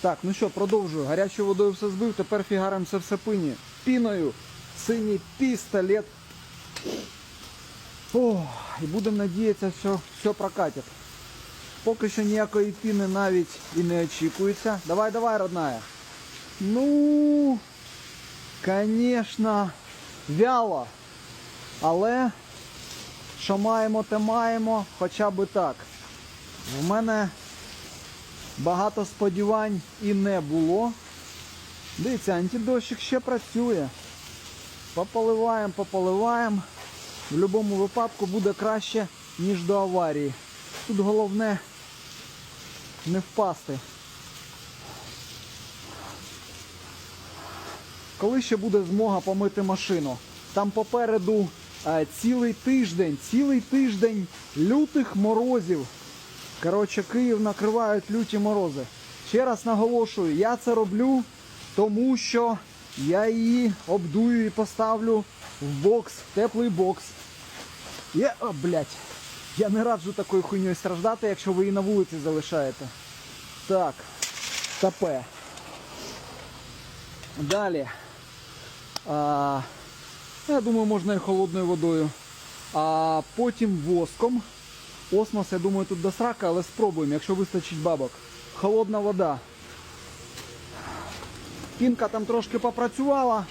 Так, ну що, продовжую. Гарячою водою все збив, тепер фігаримося в сапині. Піною. Синій пістолет. О, і будемо надіятися, що все прокатить. Поки що ніякої піни навіть і не очікується. Давай, давай, родная. Ну, звісно, вяло. Але що маємо, те маємо, хоча би так. У мене багато сподівань і не було. Дивіться, антидощик ще працює. Пополиваємо, пополиваємо. В будь-якому випадку буде краще, ніж до аварії. Тут головне не впасти. Коли ще буде змога помити машину? Там попереду е, цілий тиждень, цілий тиждень лютих морозів. Коротше, Київ накривають люті морози. Ще раз наголошую, я це роблю, тому що я її обдую і поставлю в бокс, в теплий бокс. Я, о, блядь, я не раджу такою хуйньою страждати, якщо ви її на вулиці залишаєте. Так, тапе. Далі. А, я думаю, можна і холодною водою. А потім воском. Осмос, я думаю, тут до срака, але спробуємо, якщо вистачить бабок. Холодна вода. Пінка там трошки попрацювала.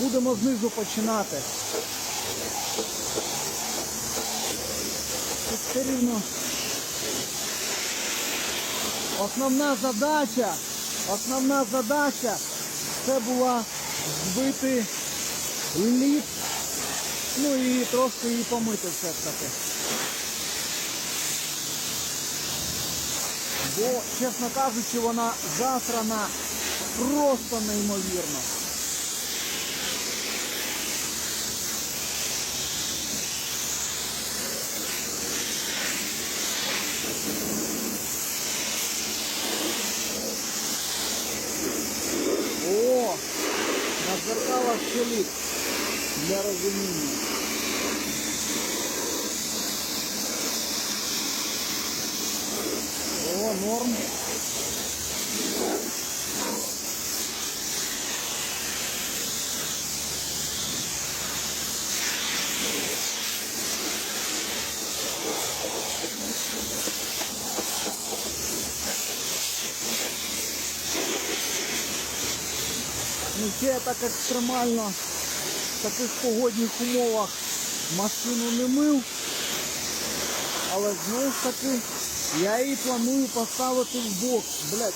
Будемо знизу починати. Тут все рівно. Основна задача, основна задача це була збити лід, ну і трошки її помити все ж таки. Бо, чесно кажучи, вона засрана просто неймовірно. О, на дзеркалах щелік для розуміння. Норм. Ну, так екстремально в таких погодних умовах машину не мив. Але знову ж таки я її планую поставити в бокс. Блять,